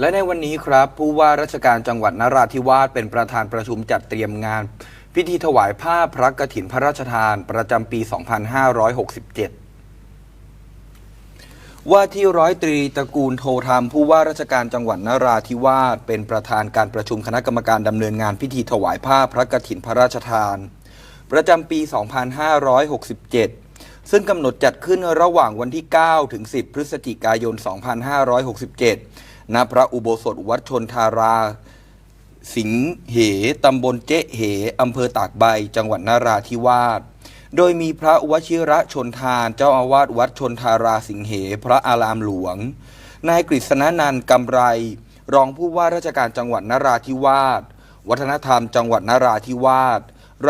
และในวันนี้ครับ ผู้ว่าราชการจังหวัดนราธิวาสเป็นประธานประชุมจัดเตรียมงาน พิธีถวายผ้าพระกฐินพระราชทาน ประจำปี 2567ว่าที่ร้อยตรีตระกูลโทธรรมผู้ว่าราชการจังหวัดนราธิวาสเป็นประธานการประชุมคณะกรรมการดำเนินงานพิธีถวายผ้าพระกฐินพระราชทาน ประจำปี 2567 ซึ่งกำหนดจัดขึ้นระหว่างวันที่ 9 ถึง 10 พฤศจิกายน 2567 ณพระอุโบสถวัดชนทารา สิงเหตำบลเจ๊เหอำเภอตากใบ จังหวัดนราธิวาส โดยมีพระวชิระชนทาน เจ้าอาวาสวัดชนทาราสิงเห พระอารามหลวง นายกฤษณนันท์กำไร รองผู้ว่าราชการจังหวัดนราธิวาส วัฒนธรรมจังหวัดนราธิวาส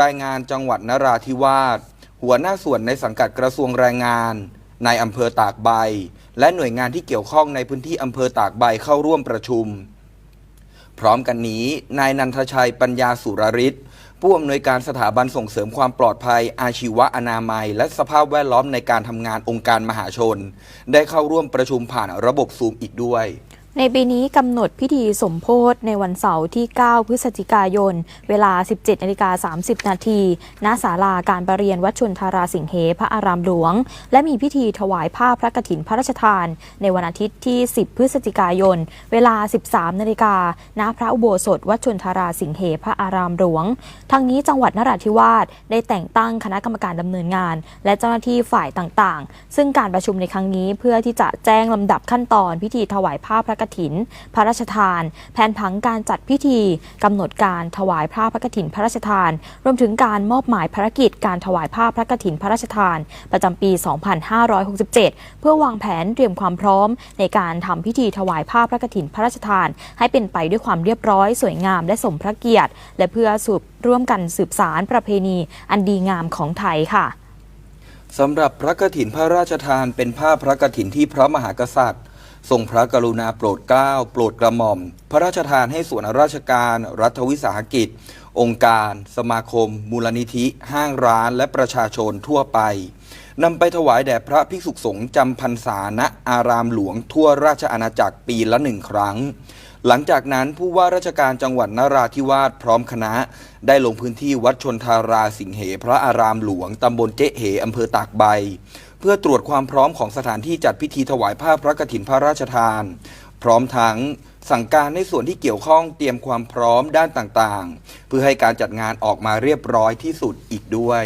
รายงานจังหวัดนราธิวาส หัวหน้าส่วนในสังกัดกระทรวงแรงงานในอำเภอตากใบ และหน่วยงานที่เกี่ยวข้องในพื้นที่อำเภอตากใบเข้าร่วมประชุม พร้อมกันนี้ นายนันทชัยปัญญาสุรริศผู้อำนวยการสถาบันส่งเสริมความปลอดภัย อาชีวะอนามัย และสภาพแวดล้อมในการทำงานองค์การมหาชน ได้เข้าร่วมประชุมผ่านระบบซูมอีกด้วย ในปีนี้กำหนดพิธีสมโพธในวันเสาร์ที่ 9 พฤศจิกายน เวลา 17นาฬิกา30 นาทีณศาลาการประเรียนวัดชนทาราสิงเหพระอารามหลวง และมีพิธีถวายผ้าพระกฐินพระราชทาน ในวันอาทิตย์ที่ 10 พฤศจิกายน เวลา 13นาฬิกาณพระอุโบสถวัดชนทาราสิงเหพระอารามหลวง ทั้งนี้จังหวัดนราธิวาสได้แต่งตั้งคณะกรรมการดำเนินงาน และเจ้าหน้าที่ฝ่ายต่างๆ ซึ่งการประชุมในครั้งนี้เพื่อที่จะแจ้งลำดับขั้นตอนพิธีถวายผ้าพระกฐิน พระราชทาน แผนผังการจัดพิธีกำหนดการถวายผ้าพระกฐินพระราชทาน รวมถึงการมอบหมายภารกิจการถวายผ้าพระกฐินพระราชทาน ประจำปี 2567 เพื่อวางแผนเตรียมความพร้อม ในการทำพิธีถวายผ้าพระกฐินพระราชทาน ให้เป็นไปด้วยความเรียบร้อย สวยงามและสมพระเกียรติ และเพื่อสืบร่วมกันสืบสารประเพณี อันดีงามของไทยค่ะสำหรับพระกฐินพระราชทานเป็นผ้าพระกฐินที่พระมหากษัตริย์ ทรงพระกรุณาโปรดเกล้าโปรดกระหม่อม พระราชทานให้ส่วนราชการรัฐวิสาหกิจ องค์การ สมาคม มูลนิธิ ห้างร้านและประชาชนทั่วไปนำไปถวายแด่พระภิกษุสงฆ์จำพรรษาณอารามหลวงทั่วราชอาณาจักรปีละหนึ่งครั้ง หลังจากนั้นผู้ว่าราชการจังหวัดนราธิวาสพร้อมคณะ ได้ลงพื้นที่วัดชนทาราสิงเหพระอารามหลวงตำบลเจ๊เหอำเภอตากใบ เพื่อตรวจความพร้อมของสถานที่จัดพิธีถวายผ้าพระกฐินพระราชทาน พร้อมทั้งสั่งการในส่วนที่เกี่ยวข้องเตรียมความพร้อมด้านต่างๆ เพื่อให้การจัดงานออกมาเรียบร้อยที่สุดอีกด้วย